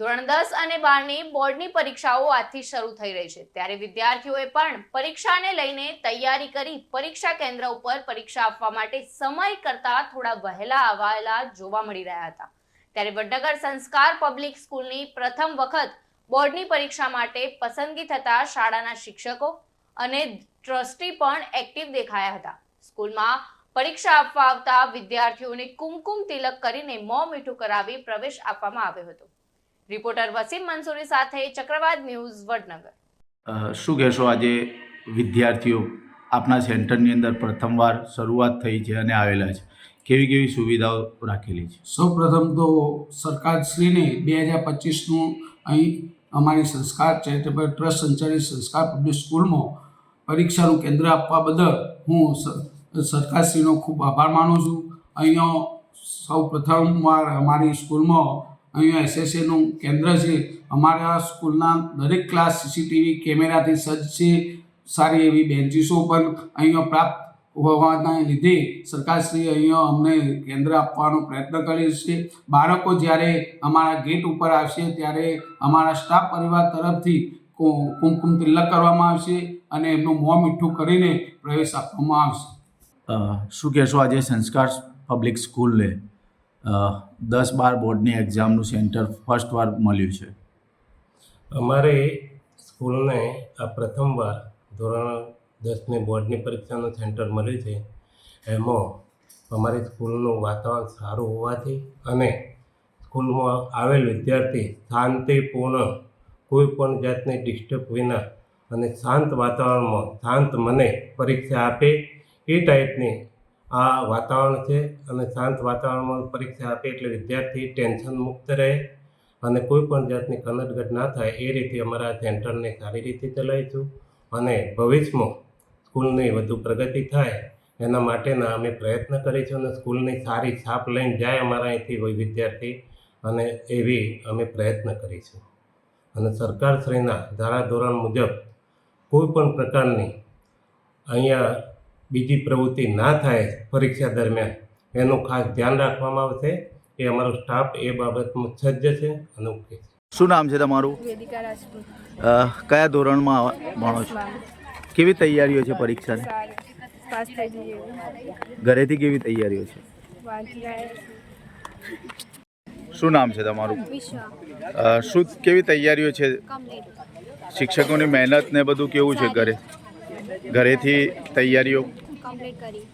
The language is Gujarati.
ધોરણ દસ અને બારની બોર્ડની પરીક્ષાઓ આજથી શરૂ થઈ રહી છે. ત્યારે વિદ્યાર્થીઓએ પણ પરીક્ષાને લઈને તૈયારી કરી પરીક્ષા કેન્દ્ર ઉપર પરીક્ષા આપવા માટે સમય કરતા થોડા વહેલા આવેલા જોવા મળી રહ્યા હતા. ત્યારે વડનગર સંસ્કાર પબ્લિક સ્કૂલની પ્રથમ વખત બોર્ડની પરીક્ષા માટે પસંદગી થતા શાળાના શિક્ષકો અને ટ્રસ્ટી પણ એક્ટિવ દેખાયા હતા. સ્કૂલમાં પરીક્ષા આપવા આવતા વિદ્યાર્થીઓને કુમકુમ તિલક કરીને મોં મીઠું કરાવી પ્રવેશ આપવામાં આવ્યો હતો. રિપોર્ટર વસીમ મંસૂરી સાથે ચક્રવાત ન્યૂઝ વડનગર. શું કહેશો આજે વિદ્યાર્થીઓ આપના સેન્ટરની અંદર પ્રથમવાર શરૂઆત થઈ છે અને આવેલા છે? કેવી કેવી સુવિધાઓ રાખેલી છે? સૌપ્રથમ તો સરકારશ્રીને બે હજાર પચીસનું અહીં અમારી સંસ્કાર ચેરિટેબલ ટ્રસ્ટ સંચાલિત સંસ્કાર પબ્લિક સ્કૂલમાં પરીક્ષાનું કેન્દ્ર આપવા બદલ હું સરકારશ્રીનો ખૂબ આભાર માનું છું. અહીંયા સૌ પ્રથમવાર અમારી સ્કૂલમાં અહીંયા એસએસએનું કેન્દ્ર છે. અમારા સ્કૂલના દરેક ક્લાસ સીસીટીવી કેમેરાથી સજ્જ છે. સારી એવી બેન્ચીસો પણ અહીંયા પ્રાપ્ત હોવાના લીધે સરકારશ્રી અહીંયા અમને કેન્દ્ર આપવાનો પ્રયત્ન કરે છે. બાળકો જ્યારે અમારા ગેટ ઉપર આવશે ત્યારે અમારા સ્ટાફ પરિવાર તરફથી કુમકુમ તિલક કરવામાં આવશે અને એમનું મોં મીઠું કરીને પ્રવેશ આપવામાં આવશે. શું કહેશો? આજે સંસ્કાર પબ્લિક સ્કૂલને દસ બાર બોર્ડની એક્ઝામનું સેન્ટર ફર્સ્ટ વાર મળ્યું છે. અમારે સ્કૂલને આ પ્રથમવાર ધોરણ દસની બોર્ડની પરીક્ષાનું સેન્ટર મળ્યું છે. એમાં અમારી સ્કૂલનું વાતાવરણ સારું હોવાથી અને સ્કૂલમાં આવેલ વિદ્યાર્થી શાંતિપૂર્ણ, કોઈ પણ જાતની ડિસ્ટર્બ વિના અને શાંત વાતાવરણમાં શાંત મને પરીક્ષા આપે એ ટાઈપની આ વાતાવરણ છે અને શાંત વાતાવરણમાં પરીક્ષા આપે એટલે વિદ્યાર્થી ટેન્શન મુક્ત રહે અને કોઈ પણ જાતની કનટગટ ના થાય એ રીતે અમારા સેન્ટરને સારી રીતે ચલાવીશું અને ભવિષ્યમાં સ્કૂલની વધુ પ્રગતિ થાય એના માટેના અમે પ્રયત્ન કરીશું અને સ્કૂલની સારી છાપ લઈને જાય અમારા અહીંથી વિદ્યાર્થી અને એવી અમે પ્રયત્ન કરીશું. અને સરકારશ્રીના ધારાધોરણ મુજબ કોઈ પણ પ્રકારની અહીંયા બીજી પ્રવૃત્તિ ના થાય પરીક્ષા દરમિયાન એનું ખાસ ધ્યાન રાખવામાં આવશે. એ અમારો સ્ટાફ એ બાબતમાં સજ્જ છે અને ઓકે છે. શું નામ છે તમારું? કયા ધોરણમાં ભણો છો? કેવી તૈયારીઓ છે પરીક્ષાની? ઘરેથી કેવી તૈયારીઓ છે? શું નામ છે તમારું? શું કેવી તૈયારીઓ છે? શિક્ષકોની મહેનત ને બધું કેવું છે ઘરે? ઘરેથી તૈયારીઓ કમ્પ્લીટ કરી.